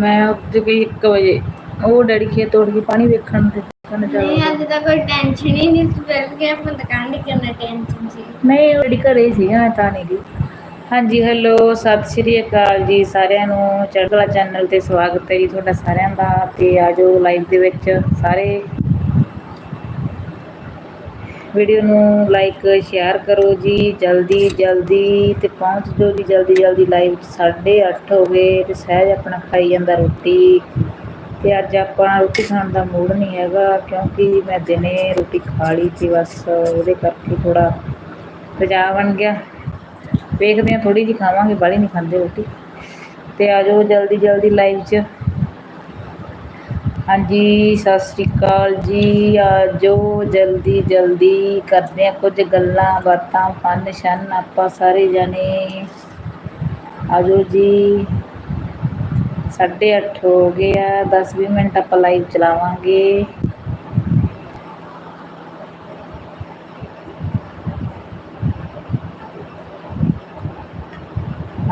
ਮੈਂ ਉੱਠ ਗਈ 1 ਵਜੇ ਉਹ ਡੈਡੀ ਖੇਤ ਤੋੜ ਕੇ ਪਾਣੀ ਵੇਖਣ ਤੇ ਕਹਿੰਦਾ ਚੱਲ ਨਹੀਂ ਅੱਜ ਤਾਂ ਕੋਈ ਟੈਨਸ਼ਨ ਹੀ ਨਹੀਂ ਸੀ ਫਿਰ ਕਿ ਆਪਾਂ ਦੁਕਾਨ ਦੀ ਕਰਨਾ ਟੈਨਸ਼ਨ ਸੀ। ਨਹੀਂ ਉਹ ਡੈਡੀ ਘਰੇ ਹੀ ਸੀ ਮੈਂ ਤਾਂ ਨਹੀਂ ਗਈ। ਹਾਂਜੀ ਹੈਲੋ ਸਤਿ ਸ਼੍ਰੀ ਅਕਾਲ ਜੀ ਸਾਰਿਆਂ ਨੂੰ। ਚੜ੍ਹਲਾ ਚੈਨਲ ਤੇ ਸਵਾਗਤ ਹੈ ਜੀ ਤੁਹਾਡਾ ਸਾਰਿਆਂ ਦਾ ਤੇ ਆਜੋ ਲਾਈਵ ਦੇ ਵਿੱਚ ਸਾਰੇ। ਵੀਡੀਓ ਨੂੰ ਲਾਈਕ ਸ਼ੇਅਰ ਕਰੋ ਜੀ। ਜਲਦੀ ਜਲਦੀ ਤੇ ਪਹੁੰਚ ਜਾਓ ਜੀ। ਜਲਦੀ ਜਲਦੀ ਲਾਈਵ 8:30 ਹੋ ਗਏ ਤੇ ਸਹਿਜ ਆਪਣਾ ਖਾਈ ਜਾਂਦਾ ਰੋਟੀ। ਤੇ ਅੱਜ ਆਪਾਂ ਰੋਟੀ ਖਾਣ ਦਾ ਮੂਡ ਨਹੀਂ ਹੈਗਾ ਕਿਉਂਕਿ ਮੈਂ ਦਿਨੇ ਰੋਟੀ ਖਾ ਲਈ ਸੀ ਬਸ। ਉਹਦੇ ਕਰਕੇ ਥੋੜਾ ਤੇਜ਼ਾਬ ਬਣ ਗਿਆ। ਵੇਖਦੇ ਹਾਂ ਥੋੜੀ ਜਿਹੀ ਖਾਵਾਂਗੇ, ਬਾਹਲੀ ਨਹੀਂ ਖਾਂਦੇ ਰੋਟੀ। ਤੇ ਆ ਜਾਓ ਜਲਦੀ ਜਲਦੀ ਲਾਈਵ 'ਚ। ਹਾਂਜੀ, ਸਤਿ ਸ਼੍ਰੀ ਅਕਾਲ ਜੀ। ਆ ਜਾਓ ਜਲਦੀ ਜਲਦੀ ਕਰਦੇ ਆ ਕੁਝ ਗੱਲਾਂ, ਬਾਤਾਂ, ਫਨ, ਸ਼ਨ, ਆਪਾਂ ਸਾਰੇ ਜਣੇ। ਆ ਜਾਓ ਜੀ। ਸਾਢੇ ਅੱਠ ਹੋ ਗਏ ਆ 10-20 ਮਿੰਟ ਆਪਾਂ ਲਾਈਵ ਚਲਾਵਾਂਗੇ।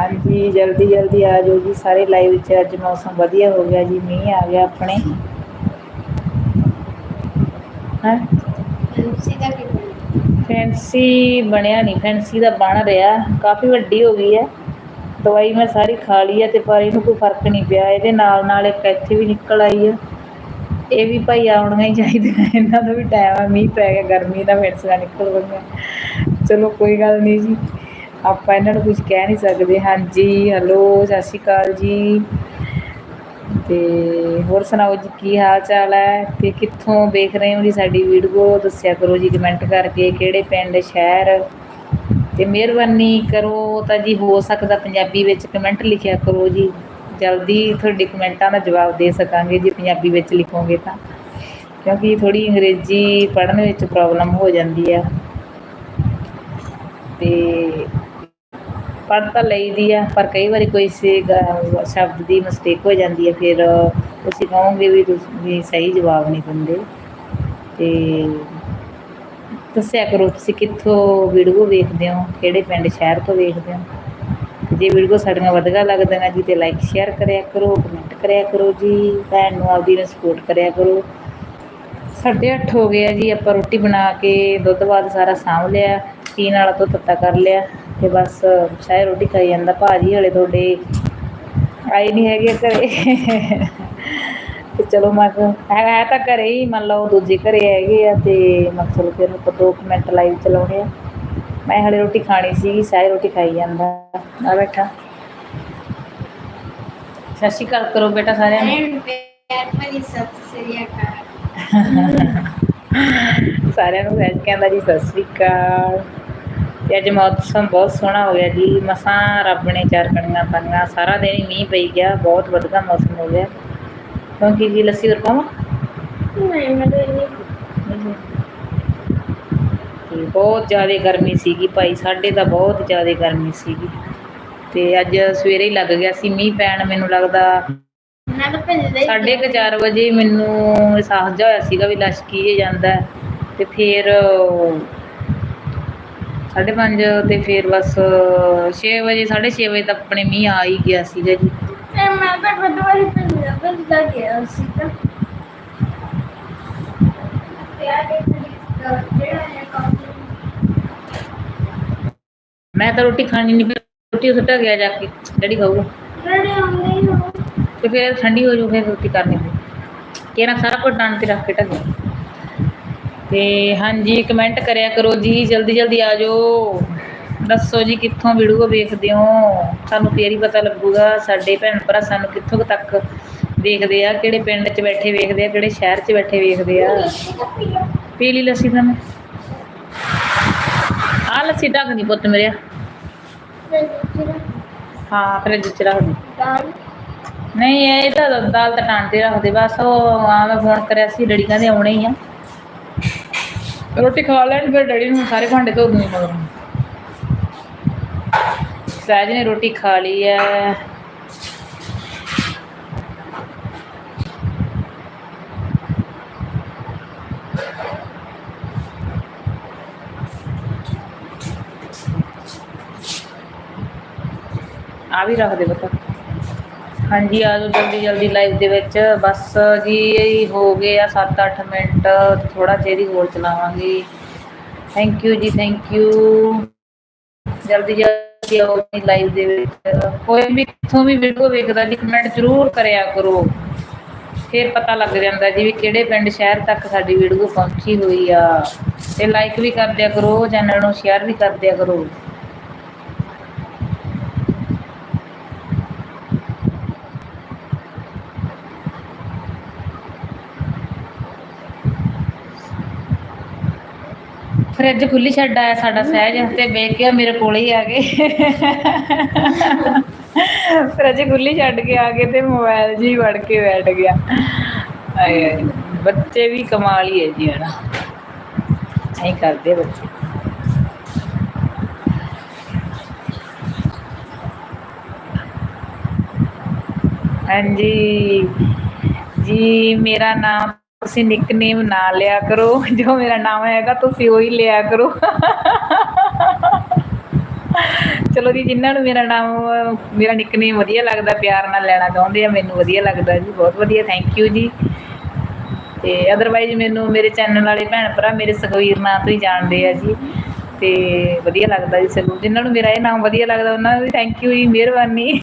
ਹਾਂਜੀ ਜਲਦੀ ਜਲਦੀ ਆ ਜਾਓ ਜੀ। ਸਾਰੇ ਲਾਈਵ 'ਚ ਅੱਜ ਮੌਸਮ ਵਧੀਆ ਹੋ ਗਿਆ ਜੀ ਮੀਂਹ ਆ ਗਿਆ ਆਪਣੇ। ਹਾਂ? ਫੈਂਸੀ ਬਣਿਆ? ਨਹੀਂ ਫੈਂਸੀ ਦਾ ਬਣ ਰਿਹਾ। ਕਾਫੀ ਵੱਡੀ ਹੋ ਗਈ ਹੈ। ਦਵਾਈ ਮੈਂ ਸਾਰੀ ਖਾ ਲਈ ਹੈ ਤੇ ਪਰ ਇਹਨੂੰ ਕੋਈ ਫ਼ਰਕ ਨਹੀਂ ਪਿਆ। ਇਹਦੇ ਨਾਲ ਨਾਲ ਇੱਕ ਇੱਥੇ ਵੀ ਨਿਕਲ ਆਈ ਹੈ। ਇਹ ਵੀ ਭਾਈ ਆਉਣੀਆਂ ਹੀ ਚਾਹੀਦੀਆਂ ਇਹਨਾਂ ਦਾ ਵੀ ਟਾਈਮ ਆ ਮੀਂਹ ਪੈ ਗਿਆ ਗਰਮੀ ਦਾ ਫਿਰਸਾ ਨਿਕਲ ਗਈਆਂ ਚਲੋ ਕੋਈ ਗੱਲ ਨਹੀਂ ਜੀ। ਆਪਾਂ ਇਹਨਾਂ ਨੂੰ ਕੁਝ ਕਹਿ ਨਹੀਂ ਸਕਦੇ। ਹਾਂਜੀ ਹੈਲੋ ਸਤਿ ਸ਼੍ਰੀ ਅਕਾਲ ਜੀ। ਤੇ ਹੋਰ ਸੁਣਾਓ ਜੀ, ਕੀ ਹਾਲ ਚਾਲ ਹੈ? ਤੇ ਕਿੱਥੋਂ ਦੇਖ ਰਹੇ ਹੋ ਜੀ ਸਾਡੀ ਵੀਡੀਓ? ਦੱਸਿਆ ਕਰੋ ਜੀ ਕਮੈਂਟ ਕਰਕੇ ਕਿਹੜੇ ਪਿੰਡ, ਸ਼ਹਿਰ? ਤੇ ਮਿਹਰਬਾਨੀ ਕਰੋ ਤਾਂ ਜੀ ਹੋ ਸਕਦਾ ਪੰਜਾਬੀ ਵਿੱਚ ਕਮੈਂਟ ਲਿਖਿਆ ਕਰੋ ਜੀ। ਜਲਦੀ ਤੁਹਾਡੇ ਕਮੈਂਟਾਂ ਦਾ ਜਵਾਬ ਦੇ ਸਕਾਂਗੇ ਜੇ, ਪੰਜਾਬੀ ਵਿੱਚ ਲਿਖੋਗੇ ਤਾਂ। ਕਿਉਂਕਿ ਥੋੜੀ ਅੰਗਰੇਜ਼ੀ ਪੜ੍ਹਨ ਵਿੱਚ ਪ੍ਰੋਬਲਮ ਹੋ ਜਾਂਦੀ ਆ। ਤੇ ਪੜ੍ਹ ਤਾਂ ਲਈਦੀ ਆ, ਪਰ ਕਈ ਵਾਰੀ ਕੋਈ ਸੇ ਸ਼ਬਦ ਦੀ ਮਿਸਟੇਕ ਹੋ ਜਾਂਦੀ ਹੈ ਫਿਰ ਤੁਸੀਂ ਕਹੋਗੇ ਵੀ ਤੁਸੀਂ ਸਹੀ ਜਵਾਬ ਨਹੀਂ ਦਿੰਦੇ। ਤੇ ਦੱਸਿਆ ਕਰੋ, ਤੁਸੀਂ ਕਿੱਥੋਂ ਵੀਡੀਓ ਵੇਖਦੇ ਹੋ, ਕਿਹੜੇ ਪਿੰਡ, ਸ਼ਹਿਰ ਤੋਂ ਵੇਖਦੇ ਹੋ? ਜੇ ਵੀਡੀਓ ਸਾਡੀਆਂ ਵਧੀਆ ਲੱਗਦੀਆਂ ਜੀ, ਤੇ ਲਾਈਕ ਸ਼ੇਅਰ ਕਰਿਆ ਕਰੋ ਕਮੈਂਟ ਕਰਿਆ ਕਰੋ ਜੀ, ਭੈਣ ਨੂੰ ਆਪਦੀ ਨੂੰ ਸਪੋਰਟ ਕਰਿਆ ਕਰੋ। ਸਾਡੇ ਅੱਠ ਹੋ ਗਏ ਆ ਜੀ, ਆਪਾਂ ਰੋਟੀ ਬਣਾ ਕੇ ਦੁੱਧ ਬਾਅਦ ਸਾਰਾ ਸਾਂਭ ਲਿਆ, ਪੀਣ ਵਾਲਾ ਤੋਂ ਤੱਤਾ ਕਰ ਲਿਆ। ਤੇ ਬਸ ਸ਼ਾਇਦ ਰੋਟੀ ਖਾਈ ਜਾਂਦਾ ਭਾਜੀ ਹਲੇ ਤੁਹਾਡੇ ਆਏ ਨਹੀਂ ਹੈਗੇ ਘਰੇ। ਤੇ ਚਲੋ ਮੈਂ ਹੈ ਤਾਂ ਘਰੇ ਹੀ ਮੰਨ ਲਓ ਦੂਜੇ ਘਰੇ ਹੈਗੇ ਆ ਤੇ ਮੈਂ ਚਲੋ ਫਿਰ ਆਪਾਂ ਦੋ ਮਿੰਟ ਲਾਈਵ ਚਲਾਉਣੇ ਆ। ਮੈਂ ਹਲੇ ਰੋਟੀ ਖਾਣੀ ਸੀਗੀ ਸ਼ਾਇਦ ਰੋਟੀ ਖਾਈ ਜਾਂਦਾ। ਆ ਬੈਠਾ। ਸਤਿ ਸ਼੍ਰੀ ਅਕਾਲ ਕਰੋ ਬੇਟਾ ਸਾਰਿਆਂ ਨੂੰ। ਸਾਰਿਆਂ ਨੂੰ ਸ੍ਰੀ ਨੂੰ ਕਹਿੰਦਾ ਜੀ ਸਤਿ ਸ੍ਰੀ ਅਕਾਲ। ਤੇ ਅੱਜ ਮੌਸਮ ਬਹੁਤ ਸੋਹਣਾ ਹੋ ਗਿਆ ਜੀ। ਮਸਾਂ ਰੱਬ ਨੇ ਚਾਰ ਕਣੀਆਂ ਪਾਈਆਂ। ਸਾਰਾ ਦਿਨ ਹੀ ਮੀਂਹ ਪਈ ਗਿਆ। ਬਹੁਤ ਵਧੀਆ ਮੌਸਮ ਹੋ ਗਿਆ। ਕਿਉਂਕਿ ਜੀ ਲੱਸੀ ਹੋਰ ਪਾਵਾਂ? ਨਹੀਂ ਮੈਂ ਤਾਂ ਨਹੀਂ ਤੇ ਬਹੁਤ ਜ਼ਿਆਦਾ ਗਰਮੀ ਸੀਗੀ ਭਾਈ। ਸਾਡੇ ਤਾਂ ਬਹੁਤ ਜ਼ਿਆਦਾ ਗਰਮੀ ਸੀਗੀ। ਤੇ ਅੱਜ ਸਵੇਰੇ ਹੀ ਲੱਗ ਗਿਆ ਸੀ ਮੀਂਹ ਪੈਣ। ਮੈਨੂੰ ਲੱਗਦਾ ਮੈਂ ਤਾਂ ਭੱਜਦਾ ਹੀ ਸਾਢੇ ਕੁ ਚਾਰ ਵਜੇ ਮੈਨੂੰ ਅਹਿਸਾਸ ਜਿਹਾ ਹੋਇਆ ਸੀਗਾ ਵੀ ਲਸ਼ਕੀ ਜੇ ਜਾਂਦਾ। ਹੈ। ਤੇ ਫਿਰ ਸਾਢੇ ਪੰਜ ਤੇ ਫਿਰ ਬਸ 6 ਵਜੇ 6:30 ਵਜੇ ਤੱਕ ਆਪਣੇ ਮੀਂਹ ਆ ਹੀ ਗਿਆ ਸੀਗਾ ਜੀ। ਤੇ ਮੈਂ ਤਾਂ ਗਿਆ ਸੀ ਮੈਂ ਰੋਟੀ ਖਾਣੀ ਨਹੀਂ ਫਿਰ ਰੋਟੀ ਸੁੱਟਾ ਗਿਆ ਜਾ ਕੇ ਡੈਡੀ ਖਾਊਗਾ। ਰੜੇ ਆਉਂਦੇ ਹੀ ਹੋ ਤੇ ਫਿਰ ਠੰਡੀ ਹੋ ਜੂ ਫਿਰ ਰੋਟੀ ਕਰਨੀ ਪਈ ਕਿਹੜਾ ਸਾਰਾ ਕੁਝ ਡਾਣ ਤੇ ਰੱਖ ਕੇ ਢੱਕ ਤੇ ਹਾਂਜੀ ਕਮੈਂਟ ਕਰਿਆ ਕਰੋ ਜੀ, ਜਲਦੀ ਜਲਦੀ ਆ ਜਾਓ। ਦੱਸੋ ਜੀ, ਕਿੱਥੋਂ ਵੀਡੀਓ ਵੇਖਦੇ ਹੋ? ਸਾਨੂੰ ਫੇਰ ਹੀ ਪਤਾ ਲੱਗੂਗਾ, ਸਾਡੇ ਭੈਣ ਭਰਾ ਸਾਨੂੰ ਕਿੱਥੋਂ ਤੱਕ ਦੇਖਦੇ ਆ, ਕਿਹੜੇ ਪਿੰਡ 'ਚ ਬੈਠੇ ਵੇਖਦੇ ਆ, ਕਿਹੜੇ ਸ਼ਹਿਰ 'ਚ ਬੈਠੇ ਵੇਖਦੇ ਆ। ਪੀਲੀ ਲੱਸੀ ਤਾਂ ਆ ਲੱਸੀ ਢੱਕ ਦੀ ਪੁੱਤ ਮੇਰੇ। ਹਾਂ, ਫਰਿੱਜ 'ਚ ਰੱਖ ਦੀ। ਨਹੀਂ, ਇਹ ਤਾਂ ਦਾਲ ਤਾਂ ਟਾਂਟੇ ਰੱਖਦੇ, ਬਸ ਉਹ ਆ ਮੈਂ ਫੋਨ ਕਰਿਆ ਸੀ, ਡੈਡੀ ਦੇ ਆਉਣੇ ਹੀ ਆ। ਰੋਟੀ ਖਾ ਲੈਣ, ਫਿਰ ਡੈਡੀ ਨੂੰ ਸਾਰੇ ਭਾਂਡੇ ਧੋ ਦੂੰਗੀ ਮਗਰ ਸਹਿਜ ਨੇ ਰੋਟੀ ਖਾ ਲਈ ਹੈ ਆ ਵੀ ਰੱਖ ਦੇ ਬਤਾ ਹਾਂਜੀ, ਆ ਜਾਓ ਜਲਦੀ ਜਲਦੀ ਲਾਈਵ ਦੇ ਵਿੱਚ। ਬਸ ਜੀ ਹੋ ਗਏ ਆ 7-8 ਮਿੰਟ। ਥੋੜਾ ਚਿਰ ਹੀ ਹੋਰ ਚਲਾਵਾਂਗੇ। ਥੈਂਕ ਯੂ ਜੀ ਥੈਂਕ ਯੂ ਜਲਦੀ ਜਲਦੀ ਆਓ ਜੀ ਲਾਈਵ ਦੇ ਵਿੱਚ। ਕੋਈ ਵੀ, ਕਿੱਥੋਂ ਵੀ ਵੀਡੀਓ ਵੇਖਦਾ ਜੀ ਕਮੈਂਟ ਜ਼ਰੂਰ ਕਰਿਆ ਕਰੋ। ਫਿਰ ਪਤਾ ਲੱਗ ਜਾਂਦਾ ਜੀ ਵੀ ਕਿਹੜੇ ਪਿੰਡ, ਸ਼ਹਿਰ ਤੱਕ ਸਾਡੀ ਵੀਡੀਓ ਪਹੁੰਚੀ ਹੋਈ ਆ। ਤੇ ਲਾਈਕ ਵੀ ਕਰ ਦਿਆ ਕਰੋ ਚੈਨਲ ਨੂੰ ਸ਼ੇਅਰ ਵੀ ਕਰ ਦਿਆ ਕਰੋ। ਫਰਿੱਜ ਖੁੱਲੀ ਛੱਡ ਆਇਆ ਸਾਡਾ ਸਹਿਜ ਤੇ ਵੇਖ ਕੇ ਮੇਰੇ ਕੋਲੇ ਹੀ ਆ ਗਏ। ਫਰਿੱਜ ਖੁੱਲੀ ਛੱਡ ਕੇ ਆ ਗਏ ਤੇ ਮੋਬਾਈਲ ਜੀ ਵੜ ਕੇ ਬੈਠ ਗਿਆ। ਆਏ ਆਏ, ਬੱਚੇ ਵੀ ਕਮਾਲ ਹੀ ਹੈ ਜੀ ਹਨਾ। ਐਂ ਕਰਦੇ ਬੱਚੇ। ਹਾਂਜੀ, ਜੀ ਮੇਰਾ ਨਾਮ ਤੁਸੀਂ ਨਿਕਨੇਮ ਨਾ ਲਿਆ ਕਰੋ। ਜੋ ਮੇਰਾ ਨਾਮ ਹੈਗਾ, ਤੁਸੀਂ ਉਹੀ ਲਿਆ ਕਰੋ। ਚਲੋ ਜੀ, ਜਿਨ੍ਹਾਂ ਨੂੰ ਮੇਰਾ ਨਾਮ, ਮੇਰਾ ਨਿਕਨੇਮ ਵਧੀਆ ਲੱਗਦਾ, ਪਿਆਰ ਨਾਲ ਲੈਣਾ ਚਾਹੁੰਦੇ ਆ, ਮੈਨੂੰ ਵਧੀਆ ਲੱਗਦਾ ਜੀ, ਬਹੁਤ ਵਧੀਆ ਥੈਂਕ ਯੂ ਜੀ। ਤੇ ਅਦਰਵਾਈਜ਼ ਮੈਨੂੰ ਮੇਰੇ ਚੈਨਲ ਵਾਲੇ ਭੈਣ ਭਰਾ ਮੇਰੇ ਸੁਖਵੀਰ ਨਾਂ ਤੋਂ ਹੀ ਜਾਣਦੇ ਆ ਜੀ। ਤੇ ਵਧੀਆ ਲੱਗਦਾ ਜੀ, ਸਗੋਂ ਜਿਨ੍ਹਾਂ ਨੂੰ ਮੇਰਾ ਇਹ ਨਾਮ ਵਧੀਆ ਲੱਗਦਾ, ਉਹਨਾਂ ਨੂੰ ਵੀ ਥੈਂਕ ਯੂ ਜੀ, ਮਿਹਰਬਾਨੀ।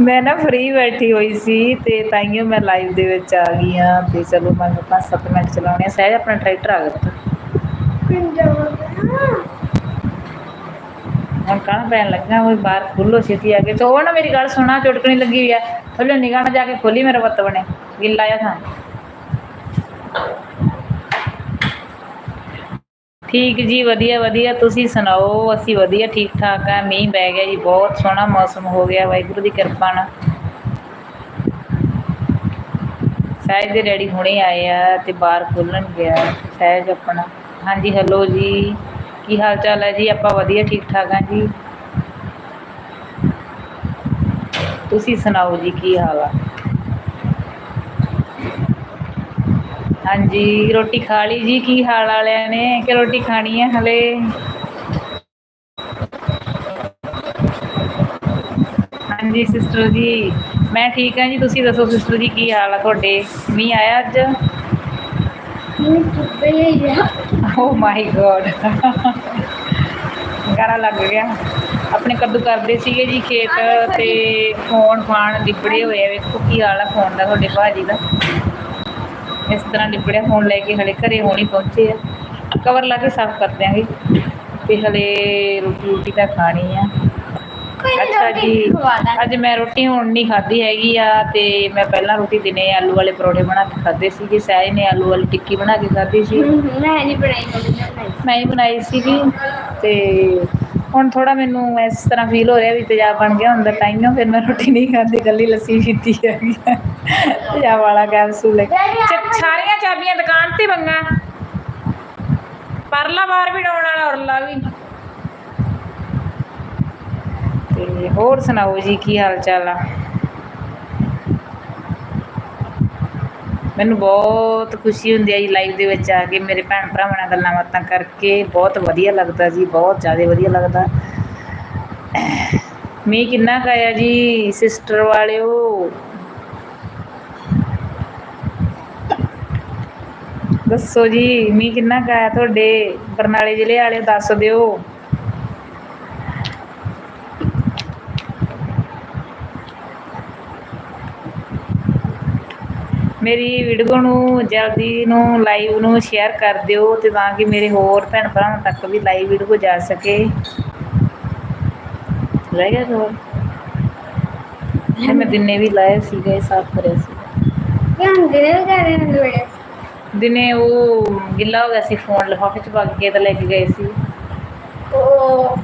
ਮੈਂ ਨਾ ਫ੍ਰੀ ਬੈਠੀ ਹੋਈ ਸੀ ਤੇ ਤਾਈਓ ਮੈਂ ਲਾਈਵ ਦੇ ਵਿੱਚ ਆ ਗਈ ਆ ਤੇ ਚਲੋ ਮੈਂ ਪੰਜ ਸੱਤ ਚਲਾਉਣੇ ਆ। ਸਹਿਜ ਆਪਣਾ ਟਰੈਕਟਰ ਆ ਗਿਆ ਹੁਣ ਕਾਹਨ ਪੈਣ ਲੱਗਾ? ਉਹ ਬਾਹਰ ਖੁੱਲੋ ਛੇਤੀ ਆ ਕੇ। ਤੇ ਉਹ ਨਾ ਮੇਰੀ ਗੱਲ ਸੁਣਾ ਚੁਟਕਣੀ ਲੱਗੀ ਹੋਈ ਆ। ਥੱਲੇ ਨਿਗਾਹ ਜਾ ਕੇ ਖੋਲੀ ਮੇਰਾ ਪੁੱਤ ਬਣੇ। ਗਿੱਲਾ ਆ ਥਾਂ। ਠੀਕ ਜੀ, ਵਧੀਆ ਵਧੀਆ। ਤੁਸੀਂ ਸੁਣਾਓ, ਅਸੀਂ ਵਧੀਆ, ਠੀਕ ਠਾਕ ਆ। ਮੀਂਹ ਪੈ ਗਿਆ ਜੀ, ਬਹੁਤ ਸੋਹਣਾ ਮੌਸਮ ਹੋ ਗਿਆ। ਵਾਹਿਗੁਰੂ ਦੀ ਕਿਰਪਾ ਨਾਲ। ਸਹਿਜ ਦੇ ਡੈਡੀ ਹੁਣੇ ਆਏ ਆ ਤੇ ਬਾਹਰ ਖੋਲਣ ਗਿਆ ਸਹਿਜ ਆਪਣਾ। ਹਾਂਜੀ ਹੈਲੋ ਜੀ। ਕੀ ਹਾਲ ਚਾਲ ਹੈ ਜੀ? ਆਪਾਂ ਵਧੀਆ, ਠੀਕ ਠਾਕ ਆ ਜੀ। ਤੁਸੀਂ ਸੁਣਾਓ ਜੀ, ਕੀ ਹਾਲ ਆ? ਹਾਂਜੀ ਰੋਟੀ ਖਾ ਲਈ ਜੀ ਕੀ ਹਾਲ ਵਾਲਿਆਂ ਨੇ? ਕਿ ਰੋਟੀ ਖਾਣੀ ਹੈ ਹਲੇ? ਹਾਂਜੀ ਸਿਸਟਰ ਜੀ ਮੈਂ ਠੀਕ ਹਾਂ ਜੀ ਤੁਸੀਂ ਦੱਸੋ ਸਿਸਟਰ ਜੀ ਕੀ ਹਾਲ ਆ ਤੁਹਾਡੇ? ਮੀਂਹ ਆਇਆ ਅੱਜ? ਨਹੀਂ ਚੁੱਪੇ ਹੀ ਗਿਆ ਓ ਮਾਈ ਗੋਡ ਗਾਰਾ ਲੱਗ ਗਿਆ। ਆਪਣੇ ਕੱਦੂ ਕਰਦੇ ਸੀਗੇ ਜੀ ਖੇਤ ਤੇ ਫੋਨ ਫਾਨ ਲਿਬੜੇ ਹੋਏ ਆ ਵੇਖੋ ਕੀ ਹਾਲ ਆ ਫੋਨ ਦਾ ਤੁਹਾਡੇ ਭਾਜੀ ਦਾ। ਇਸ ਤਰ੍ਹਾਂ ਲਿਬੜਿਆ ਫੋਨ ਲੈ ਕੇ ਹਲੇ ਘਰੇ ਹੋਣੀ ਪਹੁੰਚੇ ਆ। ਕਵਰ ਲਾ ਕੇ ਸਾਫ਼ ਕਰ ਦਿਆਂਗੇ ਤੇ ਹਲੇ ਰੋਟੀ ਰੋਟੀ ਤਾਂ ਖਾਣੀ ਆ। ਅੱਛਾ ਜੀ ਅੱਜ ਮੈਂ ਰੋਟੀ ਹੁਣ ਨਹੀਂ ਖਾਧੀ ਹੈਗੀ ਆ ਤੇ ਮੈਂ ਪਹਿਲਾਂ ਰੋਟੀ ਦਿਨੇ ਆਲੂ ਵਾਲੇ ਪਰੌਂਠੇ ਬਣਾ ਕੇ ਖਾਧੇ ਸੀਗੇ ਸਹਿਜ ਨੇ ਆਲੂ ਵਾਲੀ ਟਿੱਕੀ ਬਣਾ ਕੇ ਖਾਧੀ ਸੀ। ਮੈਂ ਨਹੀਂ ਬਣਾਈ ਮੈਂ ਹੀ ਬਣਾਈ ਸੀਗੀ ਤੇ ਹੁਣ ਥੋੜਾ ਮੈਨੂੰ ਇਸ ਤਰ੍ਹਾਂ ਫੀਲ ਹੋ ਰਿਹਾ ਵੀ ਤੇਜ਼ਾਬ ਬਣ ਗਿਆ ਹੁੰਦਾ ਟਾਈਮੋਂ ਫਿਰ ਮੈਂ ਰੋਟੀ ਨਹੀਂ ਖਾਂਦੀ ਕੱਲੀ ਲੱਸੀ ਪੀਤੀ ਹੈਗੀ ਤੇਜ਼ਾਬ ਵਾਲਾ ਕੈਪਸੂਲ ਹੈ ਸਾਰੀਆਂ ਚਾਬੀਆਂ ਦੁਕਾਨ ਤੇ ਬੰਗਾ ਪਰਲਾ ਬਾਰ ਵੀ ਡਾਉਣ ਵਾਲਾ, ਉਰਲਾ ਵੀ। ਤੇ ਹੋਰ ਸੁਣਾਓ ਜੀ, ਕੀ ਹਾਲ ਚਾਲ ਆ? ਮੈਨੂੰ ਬਹੁਤ ਖੁਸ਼ੀ ਹੁੰਦੀ ਹੈ ਜੀ ਲਾਈਵ ਦੇ ਵਿੱਚ ਆ ਕੇ ਮੇਰੇ ਭੈਣ ਭਰਾਵਾਂ ਨਾਲ ਗੱਲਾਂ ਬਾਤਾਂ ਕਰਕੇ। ਬਹੁਤ ਵਧੀਆ ਲੱਗਦਾ ਜੀ, ਬਹੁਤ ਜ਼ਿਆਦਾ ਵਧੀਆ ਲੱਗਦਾ। ਮੀਂਹ ਕਿੰਨਾ ਕੁ ਆਇਆ ਜੀ ਸਿਸਟਰ ਵਾਲਿਓ। ਦੱਸੋ ਜੀ, ਮੀਂਹ ਕਿੰਨਾ ਕਾਇਆ ਤੁਹਾਡੇ? ਬਰਨਾਲੇ ਜ਼ਿਲ੍ਹੇ ਵਾਲੇ ਦੱਸ ਦਿਓ। ਮੇਰੀ ਵੀਡੀਓ ਨੂੰ ਜਲਦੀ ਨੂੰ ਲਾਈਵ ਨੂੰ ਸ਼ੇਅਰ ਕਰ ਦਿਓ ਤੇ ਤਾਂ ਕਿ ਮੇਰੇ ਹੋਰ ਭੈਣ ਭਰਾਵਾਂ ਤੱਕ ਵੀ ਲਾਈਵ ਵੀਡੀਓ ਜਾ ਸਕੇ। ਰਹਿ ਗਿਆ ਇਹ ਮੈਂ ਦਿਨੇ ਵੀ ਲਾਇਆ ਸੀਗਾ ਇਹ ਸਾਫ਼ ਕਰਿਆ ਸੀ। ਧਿਆਨ ਦੇ ਰਹੇ ਕਰ ਰਹੇ ਨੇ ਦਿਨੇ ਉਹ ਗਿੱਲਾ ਹੋ ਗਿਆ ਸੀ ਫੋਨ ਲਿਫਾਫੇ ਚ ਪਾ ਕੇ ਤਾਂ ਲੈ ਕੇ ਗਏ ਸੀ। ਉਹ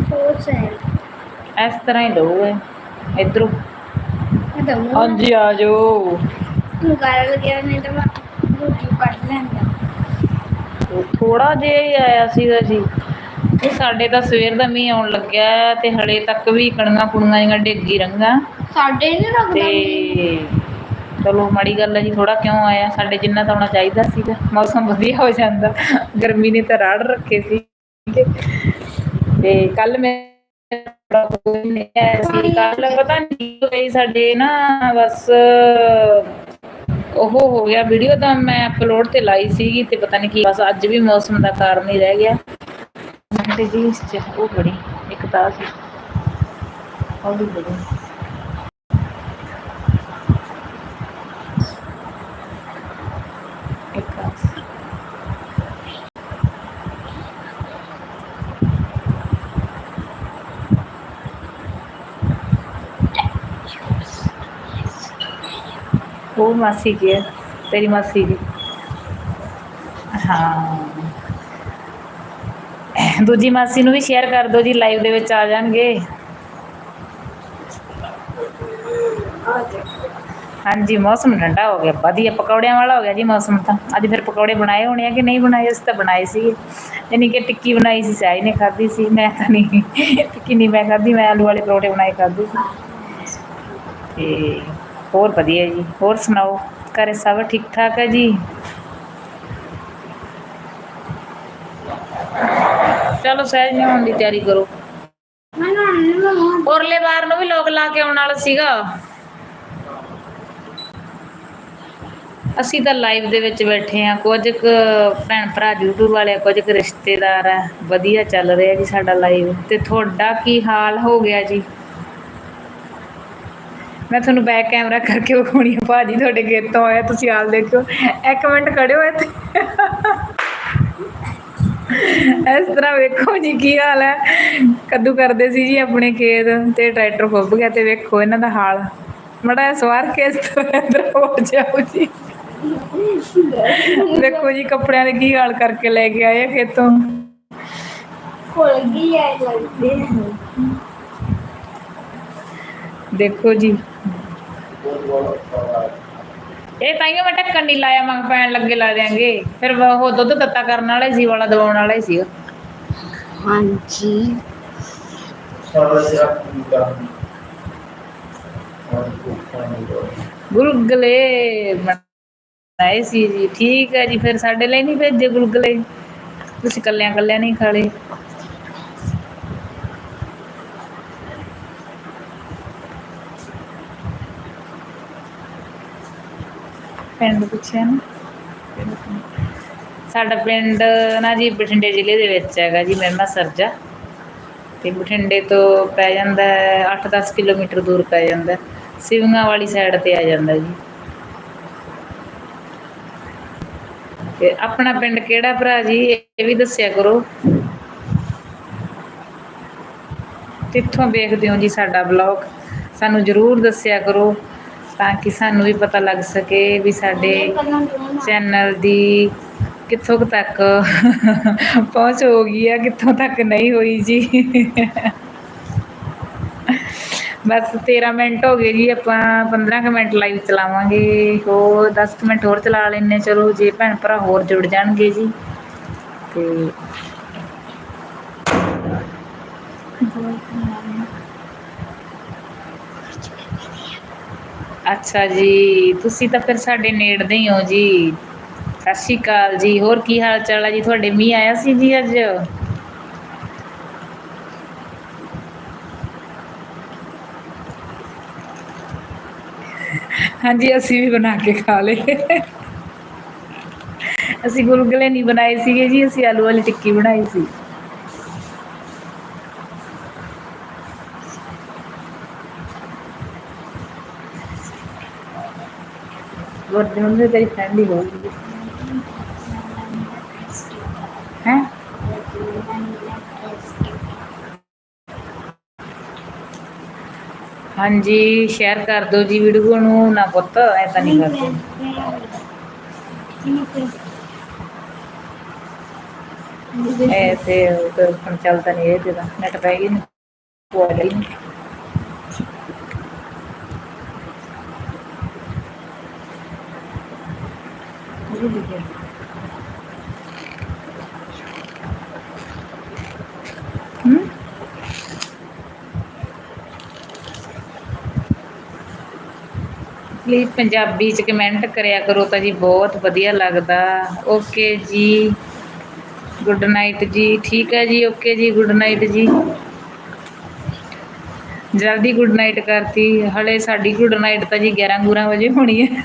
ਸੋਚ ਹੈ ਇਸ ਤਰ੍ਹਾਂ ਹੀ ਲਊਗਾ ਇਧਰੋਂ ਹਾਂਜੀ ਆ ਜਾਓ। ਨੂੰ ਕਰ ਲੱਗਿਆ ਨਹੀਂ ਤਾਂ ਮੈਂ ਰੋਟੀ ਕੱਢ ਲੈਂਦਾ ਥੋੜਾ ਜਿਹਾ ਹੀ ਆਇਆ ਸੀਗਾ ਜੀ। ਇਹ ਸਾਡੇ ਤਾਂ ਸਵੇਰ ਦਾ ਮੀਂਹ ਆਉਣ ਲੱਗਿਆ ਹੈ ਤੇ ਹਲੇ ਤੱਕ ਵੀ ਕਣੀਆਂ ਕੁਣੀਆਂ ਜਿਹੀਆਂ ਡਿੱਗੀ ਰੰਗਾਂ। ਸਾਡੇ ਨਹੀਂ ਲੱਗਦਾ ਤੇ ਚਲੋ ਮਾੜੀ ਗੱਲ ਹੈ ਜੀ ਥੋੜਾ ਕਿਉਂ ਆਇਆ? ਸਾਡੇ ਜਿੰਨਾ ਤਾਂ ਆਉਣਾ ਚਾਹੀਦਾ ਸੀਗਾ ਮੌਸਮ ਵਧੀਆ ਹੋ ਜਾਂਦਾ। ਗਰਮੀ ਨੇ ਤਾਂ ਰਾੜ ਰੱਖੇ ਸੀ। ਤੇ ਕੱਲ ਮੈਂ ਸੀ ਕੱਲ ਪਤਾ ਨਹੀਂ ਹੋਈ ਸਾਡੇ ਨਾ ਬਸ ਉਹ ਹੋ ਗਿਆ ਵੀਡੀਓ ਤਾਂ ਮੈਂ ਅਪਲੋਡ ਤੇ ਲਾਈ ਸੀਗੀ ਤੇ ਪਤਾ ਨਹੀਂ ਕੀ ਬਸ ਅੱਜ ਵੀ ਮੌਸਮ ਦਾ ਕਾਰਨ ਹੀ ਰਹਿ ਗਿਆ ਸਾਡੇ ਜੀ ਇਸ ਚ ਉਹ ਬੜੀ ਇੱਕ ਤਾਂ ਸੀ ਉਹ ਵੀ ਬੜੀ ਇੱਕ ਆਹ ਸੀ। ਉਹ ਮਾਸੀ ਜੀ ਹੈ, ਤੇਰੀ ਮਾਸੀ ਜੀ। ਹਾਂ। ਦੂਜੀ ਮਾਸੀ ਨੂੰ ਵੀ ਸ਼ੇਅਰ ਕਰ ਦਿਓ ਜੀ ਲਾਈਵ ਦੇ ਵਿੱਚ ਆ ਜਾਣਗੇ। ਹਾਂਜੀ, ਮੌਸਮ ਠੰਡਾ ਹੋ ਗਿਆ। ਵਧੀਆ, ਪਕੌੜਿਆਂ ਵਾਲਾ ਹੋ ਗਿਆ ਜੀ ਮੌਸਮ ਤਾਂ। ਅੱਜ ਫਿਰ ਪਕੌੜੇ ਬਣਾਏ ਹੋਣੇ ਆ ਕਿ ਨਹੀਂ ਬਣਾਏ? ਅਸੀਂ ਤਾਂ ਬਣਾਏ ਸੀ ਯਾਨੀ ਕਿ ਟਿੱਕੀ ਬਣਾਈ ਸੀ ਸਾਈ ਨੇ ਖਾਧੀ ਸੀ। ਮੈਂ ਤਾਂ ਨਹੀਂ, ਟਿੱਕੀ ਨਹੀਂ ਮੈਂ ਖਾਧੀ, ਮੈਂ ਆਲੂ ਵਾਲੇ ਪਰੌਂਠੇ ਬਣਾਏ ਖਾਧੇ ਸੀ। ਤੇ ਹੋਰ ਵਧੀਆ ਜੀ। ਹੋਰ ਸੁਣਾਓ? ਘਰੇ ਸਭ ਠੀਕ ਠਾਕ ਹੈ ਜੀ? ਚਲੋ ਸਹਿਜ ਨੇ ਆਉਣ ਦੀ ਤਿਆਰੀ ਕਰੋ। ਮੈਂ ਨਾ ਨੂੰ ਵੀ ਲੋਕ ਲਾ ਕੇ ਆਉਣ ਵਾਲਾ ਸੀਗਾ। ਅਸੀਂ ਤਾਂ ਲਾਈਵ ਦੇ ਵਿੱਚ ਬੈਠੇ ਆ ਕੁਝ ਕੁ ਭੈਣ ਭਰਾ YouTube ਵਾਲੇ ਆ, ਕੁਝ ਕੁ ਰਿਸ਼ਤੇਦਾਰ ਆ। ਵਧੀਆ ਚੱਲ ਰਿਹਾ ਜੀ ਸਾਡਾ ਲਾਈਵ ਤੇ ਤੁਹਾਡਾ ਕੀ ਹਾਲ ਹੋ ਗਿਆ ਜੀ? ਮੈਂ ਤੁਹਾਨੂੰ ਬੈਕ ਕੈਮਰਾ ਕਰਕੇ ਵਿਖਾਉਣੀ ਆ ਭਾਜੀ ਤੁਹਾਡੇ ਖੇਤੋਂ ਆਇਆ, ਤੁਸੀਂ ਹਾਲ ਦੇਖਿਓ ਇੱਕ ਮਿੰਟ ਖੜਿਓ ਇੱਥੇ। ਇਸ ਤਰ੍ਹਾਂ ਵੇਖੋ ਜੀ ਕੀ ਹਾਲ ਹੈ। ਕੱਦੂ ਕਰਦੇ ਸੀ ਜੀ ਆਪਣੇ ਖੇਤ ਤੇ ਟਰੈਕਟਰ ਫੁੱਬ ਗਿਆ ਤੇ ਵੇਖੋ ਇਹਨਾਂ ਦਾ ਹਾਲ। ਮੜਾ ਸਵਾਰ ਕੇ ਇਸ ਤਰ੍ਹਾਂ ਅੰਦਰ ਹੋ ਜਾਓ ਜੀ। ਵੇਖੋ ਜੀ ਕੱਪੜਿਆਂ ਦੇ ਕੀ ਹਾਲ ਕਰਕੇ ਲੈ ਕੇ ਆਏ ਆ ਖੇਤੋਂ। ਖੁੱਲ ਗਈ ਹੈ ਜਲਦੀ ਦੇਖੋ ਜੀ। ਇਹ ਤਾਈਓ ਮੈਂ ਢੱਕਣ ਨਹੀਂ ਲਾਇਆ ਮੈਂ ਕਿਹਾ ਪੈਣ ਲੱਗੇ ਲਾ ਦਿਆਂਗੇ। ਫਿਰ ਉਹ ਦੁੱਧ ਤੱਤਾ ਕਰਨ ਵਾਲਾ ਸੀ ਵਾਲਾ ਦਵਾਉਣ ਵਾਲਾ ਹੀ ਸੀਗਾ ਹਾਂਜੀ। ਗੁਲਗੁਲੇ ਬਣਾਏ ਸੀ ਜੀ। ਠੀਕ ਹੈ ਜੀ ਫਿਰ ਸਾਡੇ ਲਈ ਨਹੀਂ ਭੇਜੇ ਗੁਲਗੁਲੇ ਤੁਸੀਂ ਕੱਲਿਆਂ ਕੱਲਿਆਂ ਨਹੀਂ ਖਾ ਪਿੰਡ ਪੁੱਛਿਆ ਨਾ। ਸਾਡਾ ਪਿੰਡ ਨਾ ਜੀ ਬਠਿੰਡੇ ਜ਼ਿਲ੍ਹੇ ਦੇ ਵਿੱਚ ਹੈਗਾ ਜੀ, ਮੇਰੇ ਸਰਜਾ। ਤੇ ਬਠਿੰਡੇ ਤੋਂ ਪੈ ਜਾਂਦਾ 8-10 ਕਿਲੋਮੀਟਰ ਦੂਰ ਪੈ ਜਾਂਦਾ ਸਿਵੀਆਂ ਵਾਲੀ ਸਾਈਡ ਤੇ ਆ ਜਾਂਦਾ ਜੀ। ਤੇ ਆਪਣਾ ਪਿੰਡ ਕਿਹੜਾ ਭਰਾ ਜੀ, ਇਹ ਵੀ ਦੱਸਿਆ ਕਰੋ। ਕਿੱਥੋਂ ਵੇਖਦੇ ਹੋ ਜੀ ਸਾਡਾ ਬਲੌਗ? ਸਾਨੂੰ ਜ਼ਰੂਰ ਦੱਸਿਆ ਕਰੋ। ਤਾਂ ਕਿ ਸਾਨੂੰ ਵੀ ਪਤਾ ਲੱਗ ਸਕੇ ਵੀ ਸਾਡੇ ਚੈਨਲ ਦੀ ਕਿੱਥੋਂ ਤੱਕ ਪਹੁੰਚ ਹੋ ਗਈ ਆ, ਕਿੱਥੋਂ ਤੱਕ ਨਹੀਂ ਹੋਈ ਜੀ। ਬਸ 13 ਮਿੰਟ ਹੋ ਗਏ ਜੀ, ਆਪਾਂ 15 ਕੁ ਮਿੰਟ ਲਾਈਵ ਚਲਾਵਾਂਗੇ। ਹੋਰ 10 ਕੁ ਮਿੰਟ ਹੋਰ ਚਲਾ ਲੈਂਦੇ ਚਲੋ ਜੇ ਭੈਣ ਭਰਾ ਹੋਰ ਜੁੜ ਜਾਣਗੇ ਜੀ। ਤੇ ਅੱਛਾ ਜੀ, ਤੁਸੀਂ ਤਾਂ ਫਿਰ ਸਾਡੇ ਨੇੜਦੇ ਹੀ ਹੋ ਜੀ। ਸਤਿ ਸ਼੍ਰੀ ਅਕਾਲ ਜੀ, ਹੋਰ ਕੀ ਹਾਲ ਚਾਲ ਹੈ ਜੀ? ਤੁਹਾਡੇ ਮੀਂਹ ਆਇਆ ਸੀ ਜੀ ਅੱਜ? ਹਾਂਜੀ, ਅਸੀਂ ਵੀ ਬਣਾ ਕੇ ਖਾ ਲਏ। ਅਸੀਂ ਗੁਲਗੁਲੇ ਨਹੀਂ ਬਣਾਏ ਸੀਗੇ ਜੀ, ਅਸੀਂ ਆਲੂ ਵਾਲੀ ਟਿੱਕੀ ਬਣਾਈ ਸੀ। ਗੁਰਜਨ ਦੇ ਤੇਰੀ ਫਰੈਂਡ ਹੀ ਹੋਊਗੀ ਹੈ ਹਾਂਜੀ ਸ਼ੇਅਰ ਕਰ ਦਿਓ ਜੀ ਵੀਡੀਓ ਨੂੰ ਨਾ ਪੁੱਤ ਐਦਾਂ ਨਹੀਂ ਕਰਦੇ ਇਹ ਤੇ ਉਹ ਤਾਂ ਚੱਲਦਾ ਨਹੀਂ ਇਹ ਤੇ ਨੈਟ ਪੈ ਗਈ ਨੇ ਪਵਾ ਲਈ ਪਲੀਜ਼ ਪੰਜਾਬੀ ਚ ਕਮੈਂਟ ਕਰਿਆ ਕਰੋ ਤਾਂ ਜੀ ਬਹੁਤ ਵਧੀਆ ਲੱਗਦਾ। ਓਕੇ ਜੀ। ਗੁੱਡ ਨਾਈਟ ਜੀ। ਠੀਕ ਹੈ ਜੀ। ਓਕੇ ਜੀ। ਗੁੱਡ ਨਾਈਟ ਜੀ। ਜਲਦੀ ਗੁੱਡ ਨਾਈਟ ਕਰਤੀ। ਹਲੇ ਸਾਡੀ ਗੁੱਡ ਨਾਈਟ ਤਾਂ ਜੀ 11 ਗੁਰਾਂ ਵਜੇ ਹੋਣੀ ਹੈ।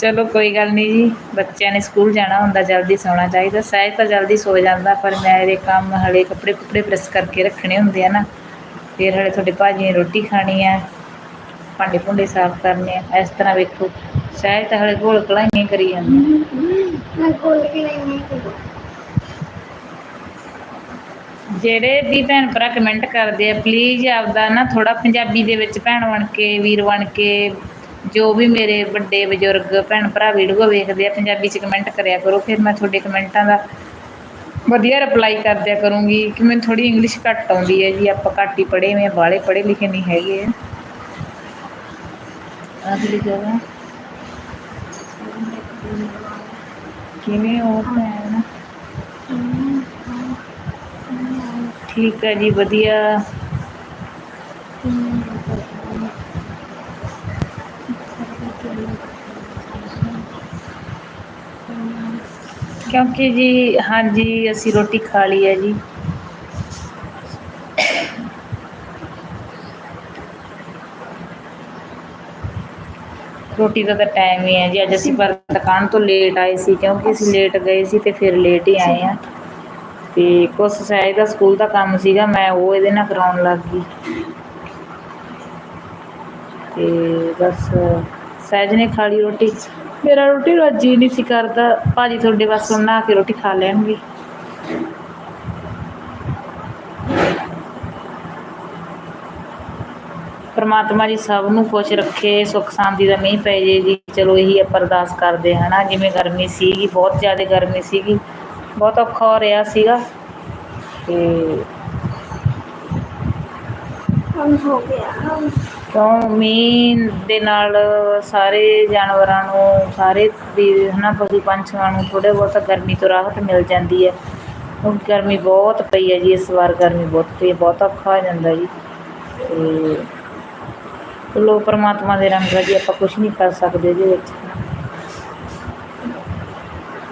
ਚਲੋ ਕੋਈ ਗੱਲ ਨਹੀਂ ਜੀ। ਬੱਚਿਆਂ ਨੇ ਸਕੂਲ ਜਾਣਾ ਹੁੰਦਾ, ਜਲਦੀ ਸੌਣਾ ਚਾਹੀਦਾ। ਸਹਿਜ ਤਾਂ ਜਲਦੀ ਸੋ ਜਾਂਦਾ, ਪਰ ਮੇਰੇ ਕੰਮ ਹਲੇ ਕੱਪੜੇ ਕੁਪੜੇ ਪ੍ਰੈਸ ਕਰਕੇ ਰੱਖਣੇ ਹੁੰਦੇ ਆ ਨਾ। ਫਿਰ ਹਲੇ ਤੁਹਾਡੇ ਭਾਜੀ ਨੇ ਰੋਟੀ ਖਾਣੀ ਆ ਭਾਂਡੇ ਭੁੰਡੇ ਸਾਫ਼ ਕਰਨੇ ਆ ਇਸ ਤਰ੍ਹਾਂ ਵੇਖੋ ਸਹਿਜ ਤਾਂ ਹਲੇ ਘੋਲ ਕਲਾਈਆਂ ਕਰੀ ਜਾਂਦੀ ਮੈਂ ਕੋਲ ਕੇ ਨਹੀਂ ਕਰੂੰ ਜਿਹੜੇ ਵੀ ਭੈਣ ਭਰਾ ਕਮੈਂਟ ਕਰਦੇ ਆ ਪਲੀਜ਼ ਆਪਦਾ ਨਾ ਥੋੜਾ ਪੰਜਾਬੀ ਦੇ ਵਿੱਚ ਭੈਣ ਬਣ ਕੇ ਵੀਰ ਬਣ ਕੇ ਜੋ ਵੀ ਮੇਰੇ ਵੱਡੇ ਬਜ਼ੁਰਗ ਭੈਣ ਭਰਾ ਵੀਡੀਓ ਵੇਖਦੇ ਆ ਪੰਜਾਬੀ 'ਚ ਕਮੈਂਟ ਕਰਿਆ ਕਰੋ ਫਿਰ ਮੈਂ ਤੁਹਾਡੇ ਕਮੈਂਟਾਂ ਦਾ ਵਧੀਆ ਰਿਪਲਾਈ ਕਰ ਦਿਆ ਕਰੂੰਗੀ ਕਿ ਮੈਨੂੰ ਥੋੜੀ ਇੰਗਲਿਸ਼ ਘੱਟ ਆਉਂਦੀ ਹੈ ਜੀ, ਆਪਾਂ ਘੱਟ ਹੀ ਪੜ੍ਹੇ ਹੋਏ ਆ, ਬਾਹਲੇ ਪੜ੍ਹੇ ਲਿਖੇ ਨਹੀਂ ਹੈਗੇ ਆਹ ਲਿਖਿਆ ਵਾ ਕਿਵੇਂ ਹੋ ਭੈਣ? ਠੀਕ ਹੈ ਜੀ, ਵਧੀਆ। ਕਿਉਂਕਿ ਜੀ, ਹਾਂਜੀ, ਅਸੀਂ ਰੋਟੀ ਖਾ ਲਈ ਹੈ ਜੀ। ਰੋਟੀ ਦਾ ਤਾਂ ਟਾਈਮ ਹੀ ਹੈ ਜੀ। ਅੱਜ ਅਸੀਂ ਪਰ ਦੁਕਾਨ ਤੋਂ ਲੇਟ ਆਏ ਸੀ, ਕਿਉਂਕਿ ਅਸੀਂ ਲੇਟ ਗਏ ਸੀ ਤੇ ਫਿਰ ਲੇਟ ਹੀ ਆਏ ਆ ਤੇ ਕੁਛ ਸਹਿਜ ਦਾ ਸਕੂਲ ਦਾ ਕੰਮ ਸੀਗਾ, ਮੈਂ ਉਹ ਇਹਦੇ ਨਾਲ ਕਰਾਉਣ ਲੱਗ ਗਈ। ਤੇ ਬਸ ਸਹਿਜ ਨੇ ਖਾ ਲਈ ਰੋਟੀ। ਮੇਰਾ ਰੋਟੀ ਦਾ ਜੀ ਨਹੀਂ ਸੀ ਕਰਦਾ। ਭਾਜੀ ਤੁਹਾਡੇ ਵਾਸਤੇ ਬਣਾ ਕੇ ਰੋਟੀ ਖਾ ਲੈਣਗੇ। ਪਰਮਾਤਮਾ ਜੀ ਸਭ ਨੂੰ ਖੁਸ਼ ਰੱਖੇ, ਸੁੱਖ ਸ਼ਾਂਤੀ ਦਾ ਮੀਂਹ ਪੈ ਜੇ ਜੀ। ਚਲੋ ਇਹੀ ਆਪਾਂ ਅਰਦਾਸ ਕਰਦੇ ਹਾਂ ਨਾ, ਜਿਵੇਂ ਗਰਮੀ ਸੀਗੀ, ਬਹੁਤ ਜ਼ਿਆਦਾ ਗਰਮੀ ਸੀਗੀ। ਬਹੁਤ ਔਖਾ ਹੋ ਰਿਹਾ ਸੀਗਾ। ਤੇ ਹਮ ਹੋ ਗਿਆ ਹਮ ਮੀਂਹ ਦੇ ਨਾਲ ਸਾਰੇ ਜਾਨਵਰਾਂ ਨੂੰ, ਸਾਰੇ ਵੀ ਹਨਾ ਪਸ਼ੂ ਪੰਛੀਆਂ ਨੂੰ ਥੋੜ੍ਹੇ ਬਹੁਤ ਗਰਮੀ ਤੋਂ ਰਾਹਤ ਮਿਲ ਜਾਂਦੀ ਹੈ। ਹੁਣ ਗਰਮੀ ਬਹੁਤ ਪਈ ਹੈ ਜੀ, ਇਸ ਵਾਰ ਗਰਮੀ ਬਹੁਤ ਪਈ ਬਹੁਤ ਔਖਾ ਹੋ ਜਾਂਦਾ ਜੀ। ਤੇ ਚਲੋ ਪਰਮਾਤਮਾ ਦੇ ਰੰਗ ਆ ਜੀ ਆਪਾਂ ਕੁਝ ਨਹੀਂ ਕਰ ਸਕਦੇ ਇਹਦੇ ਵਿੱਚ।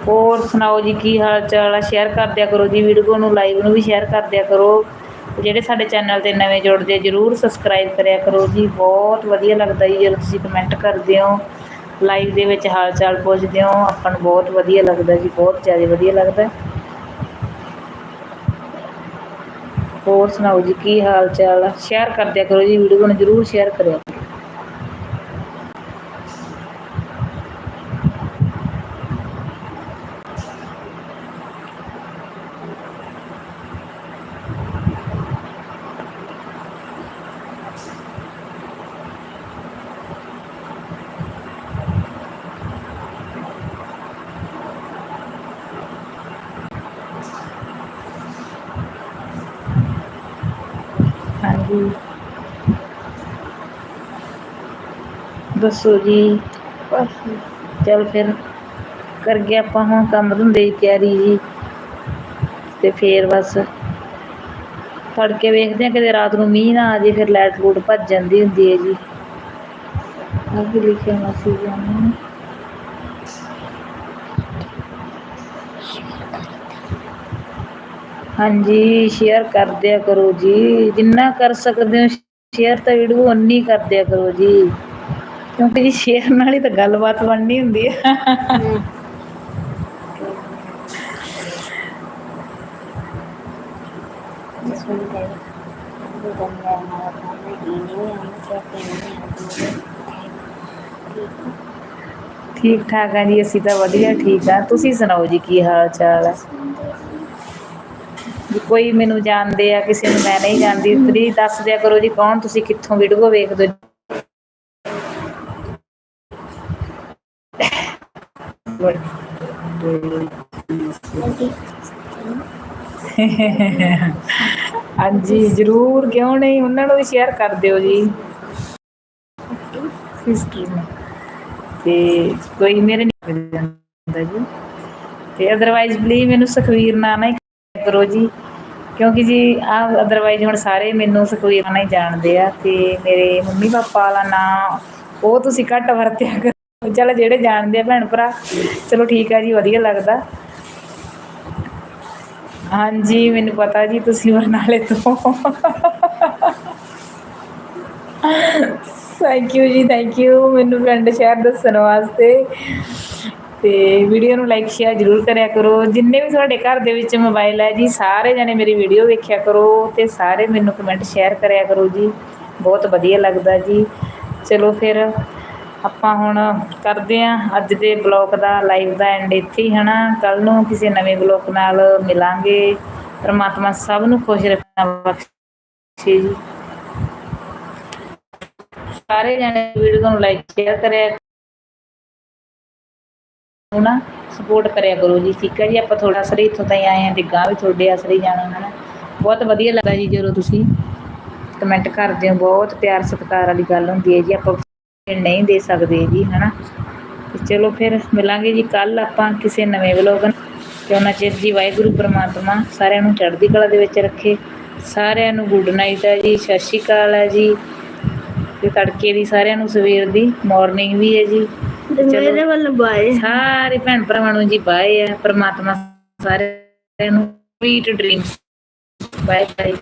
ਹੋਰ ਸੁਣਾਓ ਜੀ, ਕੀ ਹਾਲ ਚਾਲ ਆ? ਸ਼ੇਅਰ ਕਰ ਦਿਆ ਕਰੋ ਜੀ, ਵੀਡੀਓ ਨੂੰ, ਲਾਈਵ ਨੂੰ ਵੀ ਸ਼ੇਅਰ ਕਰ ਦਿਆ ਕਰੋ। ਜਿਹੜੇ ਸਾਡੇ ਚੈਨਲ ਤੇ ਨਵੇਂ ਜੁੜਦੇ ਜਰੂਰ ਸਬਸਕ੍ਰਾਈਬ ਕਰਿਆ ਕਰੋ ਜੀ। ਬਹੁਤ ਵਧੀਆ ਲੱਗਦਾ ਜੀ, ਜਦੋਂ ਤੁਸੀਂ ਕਮੈਂਟ ਕਰਦੇ ਹੋ ਲਾਈਵ ਦੇ ਵਿੱਚ ਹਾਲ ਚਾਲ ਪੁੱਛਦੇ ਹੋ, ਆਪਾਂ ਨੂੰ ਬਹੁਤ ਵਧੀਆ ਲੱਗਦਾ ਜੀ, ਬਹੁਤ ਜ਼ਿਆਦਾ ਵਧੀਆ ਲੱਗਦਾ। ਹੋਰ ਸੁਣਾਓ ਜੀ, ਕੀ ਹਾਲ ਚਾਲ ਆ ਸ਼ੇਅਰ ਕਰ ਦਿਆ ਕਰੋ ਜੀ ਵੀਡੀਓ ਨੂੰ ਜਰੂਰ ਸ਼ੇਅਰ ਕਰਿਓ ਹਾਂਜੀ। ਦੱਸੋ ਜੀ। ਬਸ। ਚਲ ਫਿਰ ਕਰ ਗਿਆ ਆਪਾਂ ਹੁਣ ਕੰਮ ਧੰਦੇ ਦੀ ਤਿਆਰੀ ਜੀ। ਤੇ ਫੇਰ ਬਸ ਤੜਕੇ ਵੇਖਦੇ ਆ ਕਿਤੇ ਰਾਤ ਨੂੰ ਮੀਂਹ ਨਾ ਆ ਜੇ ਫਿਰ ਲਾਈਟ ਲੂਟ ਭੱਜ ਜਾਂਦੀ ਹੁੰਦੀ ਹੈ ਜੀ। ਆਹ ਕੀ ਲਿਖਿਆ ਮੈਸੇਜ ਆਨੇ ਹਾਂਜੀ ਸ਼ੇਅਰ ਕਰ ਦਿਆ ਕਰੋ ਜੀ। ਜਿੰਨਾ ਕਰ ਸਕਦੇ ਹੋ ਸ਼ੇਅਰ ਤਾਂ ਵੀਡੀਓ ਉਨੀ ਕਰ ਦਿਆ ਕਰੋ ਜੀ। ਕਿਉਂਕਿ ਜੀ ਸ਼ੇਅਰ ਨਾਲ ਹੀ ਤਾਂ ਗੱਲਬਾਤ ਬਣਨੀ ਹੁੰਦੀ ਹੈ ਠੀਕ ਠਾਕ ਆ ਜੀ, ਅਸੀਂ ਤਾਂ ਵਧੀਆ ਠੀਕ ਆ। ਤੁਸੀਂ ਸੁਣਾਓ ਜੀ, ਕੀ ਹਾਲ ਚਾਲ ਹੈ ਕੋਈ ਮੈਨੂੰ ਜਾਣਦੇ ਆ, ਕਿਸੇ ਨੂੰ ਮੈਂ ਨਹੀਂ ਜਾਣਦੀ ਪਲੀਜ਼ ਦੱਸ ਦਿਆ ਕਰੋ ਜੀ ਕੌਣ, ਤੁਸੀਂ ਕਿੱਥੋਂ ਵੀਡੀਓ ਵੇਖਦੇ ਹਾਂਜੀ, ਜ਼ਰੂਰ ਕਿਉਂ ਨਹੀਂ, ਉਹਨਾਂ ਨੂੰ ਵੀ ਸ਼ੇਅਰ ਕਰ ਦਿਓ ਜੀ। ਹਿਸਟਰੀ ਨੂੰ। ਤੇ ਕੋਈ ਮੇਰੇ ਨਹੀਂ ਜਾਂਦਾ ਜੀ। ਤੇ ਅਦਰਵਾਈਜ਼ ਪਲੀਜ਼ ਮੈਨੂੰ ਸੁਖਵੀਰ ਨਾਂ ਹੀ ਕਰੋ ਜੀ। ਕਿਉਂਕਿ ਜੀ ਆ ਅਦਰਵਾਈਜ਼ ਹੁਣ ਸਾਰੇ ਮੈਨੂੰ ਸੁਖਵੀਰ ਨਾਂ ਹੀ ਜਾਣਦੇ ਆ ਤੇ ਮੇਰੇ ਮੰਮੀ ਪਾਪਾ ਵਾਲਾ ਨਾਂ ਉਹ ਤੁਸੀਂ ਘੱਟ ਵਰਤਿਆ ਕਰੋ। ਚਲ ਜਿਹੜੇ ਜਾਣਦੇ ਆ ਭੈਣ ਭਰਾ, ਚਲੋ ਠੀਕ ਆ ਜੀ, ਵਧੀਆ ਲੱਗਦਾ। ਹਾਂਜੀ, ਮੈਨੂੰ ਪਤਾ ਜੀ ਤੁਸੀਂ ਬਰਨਾਲੇ ਤੋਂ। ਥੈਂਕ ਯੂ ਜੀ ਥੈਂਕ ਯੂ ਮੈਨੂੰ ਪਿੰਡ ਸ਼ਹਿਰ ਦੱਸਣ ਵਾਸਤੇ। ਤੇ ਵੀਡੀਓ ਨੂੰ ਲਾਈਕ ਸ਼ੇਅਰ ਜ਼ਰੂਰ ਕਰਿਆ ਕਰੋ। ਜਿੰਨੇ ਵੀ ਤੁਹਾਡੇ ਘਰ ਦੇ ਵਿੱਚ ਮੋਬਾਈਲ ਹੈ ਜੀ, ਸਾਰੇ ਜਣੇ ਮੇਰੀ ਵੀਡੀਓ ਵੇਖਿਆ ਕਰੋ ਤੇ ਸਾਰੇ ਮੈਨੂੰ ਕਮੈਂਟ ਸ਼ੇਅਰ ਕਰਿਆ ਕਰੋ ਜੀ। ਬਹੁਤ ਵਧੀਆ ਲੱਗਦਾ ਜੀ। ਚਲੋ ਫਿਰ ਆਪਾਂ ਹੁਣ ਕਰਦੇ ਆਂ ਅੱਜ ਦੇ ਬਲੌਗ ਦਾ ਲਾਈਵ ਦਾ ਐਂਡ ਇੱਥੇ ਹੀ, ਹਨਾ। ਕੱਲ ਨੂੰ ਕਿਸੇ ਨਵੇਂ ਬਲੌਗ ਨਾਲ ਮਿਲਾਂਗੇ। ਪਰਮਾਤਮਾ ਸਭ ਨੂੰ ਖੁਸ਼ ਰੱਖਣਾ ਬਖਸ਼ੇ ਜੀ। ਸਾਰੇ ਜਣੇ ਵੀਡੀਓ ਨੂੰ ਲਾਈਕ ਸ਼ੇਅਰ ਕਰਿਆ ਨੂੰ ਨਾ ਸਪੋਰਟ ਕਰਿਆ ਕਰੋ ਜੀ, ਠੀਕ ਹੈ ਜੀ? ਆਪਾਂ ਥੋੜਾ ਅਸਰ ਇੱਥੋਂ ਤਾਈਂ ਆਏ ਹਾਂ ਤੇ ਗਾਂ ਵੀ ਤੁਹਾਡੇ ਅਸਰ ਹੀ ਜਾਣਾ, ਹਨਾ? ਬਹੁਤ ਵਧੀਆ ਲੱਗਦਾ ਜੀ ਜਦੋਂ ਤੁਸੀਂ ਕਮੈਂਟ ਕਰਦੇ ਹੋ, ਬਹੁਤ ਪਿਆਰ ਸਤਿਕਾਰ ਵਾਲੀ ਗੱਲ ਹੁੰਦੀ ਹੈ ਜੀ, ਆਪਾਂ ਨਹੀਂ ਦੇ ਸਕਦੇ ਜੀ, ਹਨਾ? ਤੇ ਚਲੋ ਫਿਰ ਮਿਲਾਂਗੇ ਜੀ ਕੱਲ ਆਪਾਂ ਕਿਸੇ ਨਵੇਂ ਵਲੋਗ ਤੇ ਉਹਨਾਂ ਚਿਰ ਜੀ ਵਾਹਿਗੁਰੂ ਪ੍ਰਮਾਤਮਾ ਸਾਰਿਆਂ ਨੂੰ ਚੜ੍ਹਦੀ ਕਲਾ ਦੇ ਵਿੱਚ ਰੱਖੇ। ਸਾਰਿਆਂ ਨੂੰ ਗੁੱਡ ਨਾਈਟ ਹੈ ਜੀ, ਸਤਿ ਸ਼੍ਰੀ ਅਕਾਲ ਹੈ ਜੀ। ਤੇ ਤੜਕੇ ਦੀ ਸਾਰਿਆਂ ਨੂੰ ਸਵੇਰ ਦੀ ਮਾਰਨਿੰਗ ਵੀ ਹੈ ਜੀ। ਤੇ। ਮੇਰੇ ਵੱਲੋਂ ਬਾਏ। ਸਾਰੇ ਭੈਣ ਭਰਾਵਾਂ ਨੂੰ ਜੀ ਬਾਏ ਆ ਪ੍ਰਮਾਤਮਾ ਸਾਰਿਆਂ ਨੂੰ ਸਵੀਟ ਡ੍ਰੀਮਸ ਬਾਏ ਬਾਏ